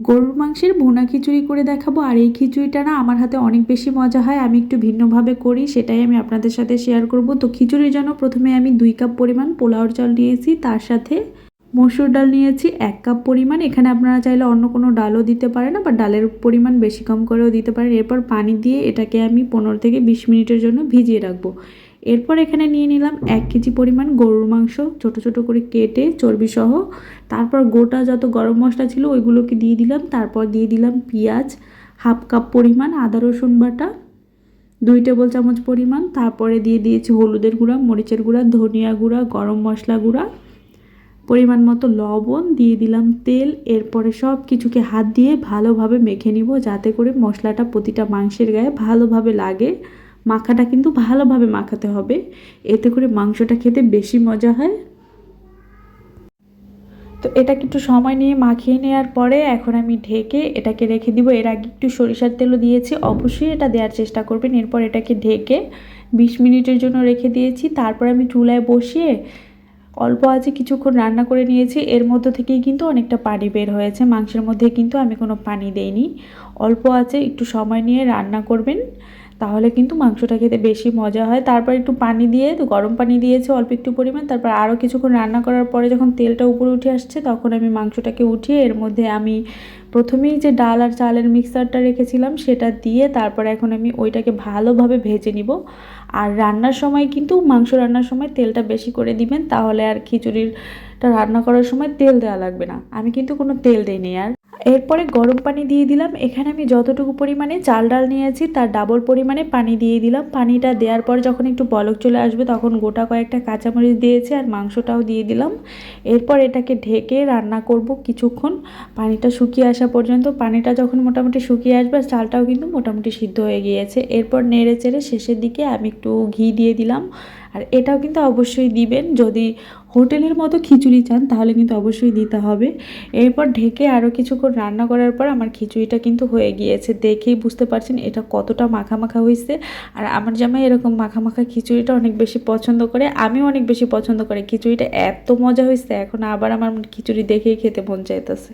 গরুর মাংসের ভুনা খিচুড়ি করে দেখাবো, আর এই খিচুড়িটা না আমার হাতে অনেক বেশি মজা হয়, আমি একটু ভিন্নভাবে করি, সেটাই আমি আপনাদের সাথে শেয়ার করব। তো খিচুড়ির জন্য প্রথমে আমি দুই কাপ পরিমাণ পোলাওর চাল নিয়েছি, তার সাথে মসুর ডাল নিয়েছি, এক কাপ পরিমাণ, এখানে আপনারা চাইলে অন্য কোনো ডালও দিতে পারেন বা ডালের পরিমাণ বেশি কম করেও দিতে পারেন, এরপর পানি দিয়ে এটাকে আমি পনেরো থেকে বিশ মিনিটের জন্য ভিজিয়ে রাখব। এরপর এখানে নিয়ে নিলাম এক কেজি পরিমাণ গরুর মাংস, ছোট ছোট করে কেটে চর্বি সহ তারপর গোটা যত গরম মশলা ছিল ওইগুলোকে দিয়ে দিলাম। তারপর দিয়ে দিলাম পেঁয়াজ, হাফ কাপ পরিমাণ আদা, রসুন বাটা, দুই টেবিল চামচ পরিমাণ। তারপরে দিয়ে দিয়েছি হলুদের গুঁড়া, মরিচের গুঁড়া, ধনিয়া গুঁড়া, গরম মশলা গুঁড়া, পরিমাণ মতো লবণ, দিয়ে দিলাম তেল। এরপরে সব কিছুকে হাত দিয়ে ভালোভাবে মেখে নিব যাতে করে মশলাটা প্রতিটা মাংসের গায়ে ভালোভাবে লাগে। মাখাটা কিন্তু ভালোভাবে মাখাতে হবে। এতে করে মাংসটা খেতে বেশি মজা হয়। তো এটাকে একটু সময় নিয়ে মাখিয়ে নেওয়ার পরে এখন আমি ঢেকে এটাকে রেখে দিব। এর আগে একটু সরিষার তেলও দিয়েছি। অবশ্যই এটা দেওয়ার চেষ্টা করবেন। এরপর এটাকে ঢেকে বিশ মিনিটের জন্য রেখে দিয়েছি। তারপর আমি চুলায় বসিয়ে অল্প আছে কিছুক্ষণ রান্না করে নিয়েছি। এর মধ্যে থেকেই কিন্তু অনেকটা পানি বের হয়েছে। মাংসের মধ্যে কিন্তু আমি কোনো পানি দেইনি। অল্প আছে একটু সময় নিয়ে রান্না করবেন। তাহলে কিন্তু মাংসটা খেতে বেশি মজা হয়। তারপর একটু পানি দিয়ে, তো গরম পানি দিয়েছে অল্প একটু পরিমাণ। তারপর আরও কিছুক্ষণ রান্না করার পরে যখন তেলটা উপরে উঠে আসছে, তখন আমি মাংসটাকে উঠিয়ে এর মধ্যে আমি প্রথমেই যে ডাল আর চালের মিক্সারটা রেখেছিলাম, সেটা দিয়ে তারপর এখন আমি ওইটাকে ভালোভাবে ভেজে নিব। আর রান্নার সময় কিন্তু, মাংস রান্নার সময় তেলটা বেশি করে দিবেন, তাহলে আর খিচুড়িটা রান্না করার সময় তেল দেওয়া লাগবে না। আমি কিন্তু কোনো তেল দিইনি আর। এরপরে গরম পানি দিয়ে দিলাম। এখানে আমি যতটুকু পরিমাণে চাল ডাল নিয়েছি, তার ডাবল পরিমাণে পানি দিয়ে দিলাম। পানিটা দেওয়ার পর যখন একটু বলক চলে আসবে, তখন গোটা কয়েকটা কাঁচামরিচ দিয়েছি আর মাংসটাও দিয়ে দিলাম। এরপর এটাকে ঢেকে রান্না করব কিছুক্ষণ। পানিটা শুকিয়ে আসা পর্যন্ত। পানিটা যখন মোটামুটি শুকিয়ে আসবে চালটাও কিন্তু মোটামুটি সিদ্ধ হয়ে গিয়েছে। এরপর নেড়ে চেড়ে শেষের দিকে আমি একটু ঘি দিয়ে দিলাম। আর এটাও কিন্তু অবশ্যই দিবেন। যদি হোটেলের মতো খিচুড়ি চান, তাহলে কিন্তু অবশ্যই দিতে হবে। এরপর ঢেকে আরও কিছুক্ষণ রান্না করার পর আমার খিচুড়িটা কিন্তু হয়ে গিয়েছে। দেখেই বুঝতে পারছেন এটা কতটা মাখা মাখা হয়েছে। আর আমার জামাই এরকম মাখা মাখা খিচুড়িটা অনেক বেশি পছন্দ করে, আমিও অনেক বেশি পছন্দ করি। খিচুড়িটা এত মজা হয়েছে, এখন আবার আমার খিচুড়ি দেখেই খেতে মন চাইতেছে।